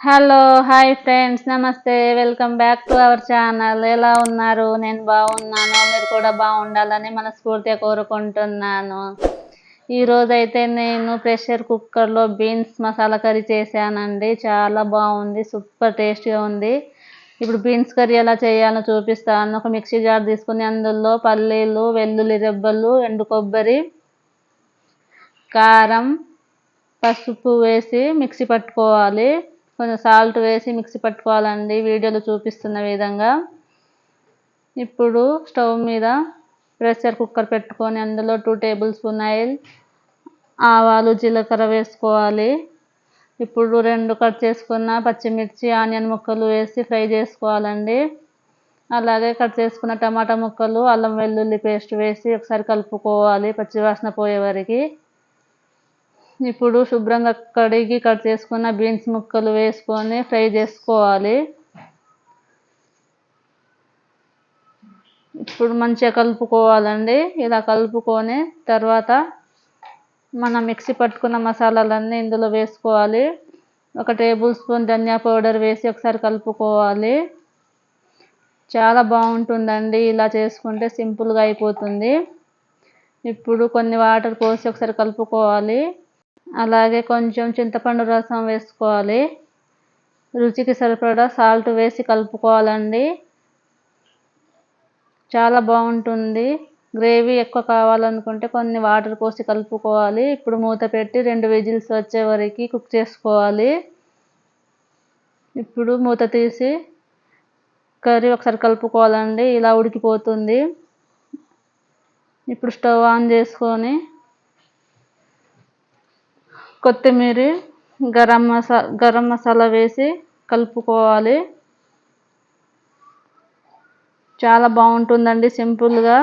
Hello hi friends నమస్తే welcome back to our channel ఎలా ఉన్నారు? నేను బాగున్నాను మీరు కూడా బాగుండాలని మనస్ఫూర్తిగా కోరుకుంటున్నాను. ఈరోజు అయితే నేను ప్రెషర్ కుక్కర్లో బీన్స్ మసాలా కర్రీ చేశానండి. చాలా బాగుంది సూపర్ టేస్ట్గా ఉంది. ఇప్పుడు బీన్స్ కర్రీ ఎలా చేయాలో చూపిస్తాను. ఒక మిక్సీ జార్ తీసుకుని అందులో పల్లీలు వెల్లుల్లి రెబ్బలు ఎండు కొబ్బరి కారం పసుపు వేసి మిక్సీ పట్టుకోవాలి. కొంచెం సాల్ట్ వేసి మిక్సీ పట్టుకోవాలండి. వీడియోలో చూపిస్తున్న విధంగా. ఇప్పుడు స్టవ్ మీద ప్రెషర్ కుక్కర్ పెట్టుకొని అందులో టూ టేబుల్ స్పూన్ ఆయిల్ ఆవాలు జీలకర్ర వేసుకోవాలి. ఇప్పుడు రెండు కట్ చేసుకున్న పచ్చిమిర్చి ఆనియన్ ముక్కలు వేసి ఫ్రై చేసుకోవాలండి. అలాగే కట్ చేసుకున్న టమాటా ముక్కలు అల్లం వెల్లుల్లి పేస్ట్ వేసి ఒకసారి కలుపుకోవాలి పచ్చివాసన పోయే వరకు. ఇప్పుడు శుభ్రంగా కడిగి కట్ చేసుకున్న బీన్స్ ముక్కలు వేసుకొని ఫ్రై చేసుకోవాలి. ఇప్పుడు మంచిగా కలుపుకోవాలండి. ఇలా కలుపుకొని తర్వాత మనం మిక్సీ పట్టుకున్న మసాలాలన్నీ ఇందులో వేసుకోవాలి. ఒక టేబుల్ స్పూన్ ధనియా పౌడర్ వేసి ఒకసారి కలుపుకోవాలి. చాలా బాగుంటుందండి ఇలా చేసుకుంటే సింపుల్గా అయిపోతుంది. ఇప్పుడు కొన్ని వాటర్ పోసి ఒకసారి కలుపుకోవాలి. అలాగే కొంచెం చింతపండు రసం వేసుకోవాలి. రుచికి సరిపడా సాల్ట్ వేసి కలుపుకోవాలండి. చాలా బాగుంటుంది. గ్రేవీ ఎక్కువ కావాలనుకుంటే కొన్ని వాటర్ పోసి కలుపుకోవాలి. ఇప్పుడు మూత పెట్టి రెండు విజిల్స్ వచ్చే వరకు కుక్ చేసుకోవాలి. ఇప్పుడు మూత తీసి కర్రీ ఒకసారి కలుపుకోవాలండి. ఇలా ఉడికిపోతుంది. ఇప్పుడు స్టవ్ ఆన్ చేసుకొని కొత్తిమీర గరం మసా గరం మసాలా వేసి కలుపుకోవాలి. చాలా బాగుంటుందండి సింపుల్గా.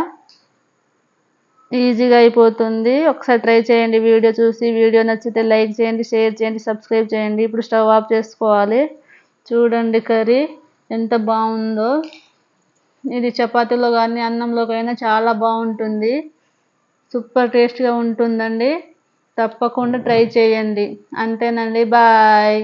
ఈజీగా అయిపోతుంది. ఒకసారి ట్రై చేయండి వీడియో చూసి. వీడియో నచ్చితే లైక్ చేయండి షేర్ చేయండి సబ్స్క్రైబ్ చేయండి. ఇప్పుడు స్టవ్ ఆఫ్ చేసుకోవాలి. చూడండి కర్రీ ఎంత బాగుందో. ఇది చపాతీలో కానీ అన్నంలోకైనా చాలా బాగుంటుంది. సూపర్ టేస్ట్గా ఉంటుందండి. తప్పకుండా ట్రై చేయండి. అంతేనండి బాయ్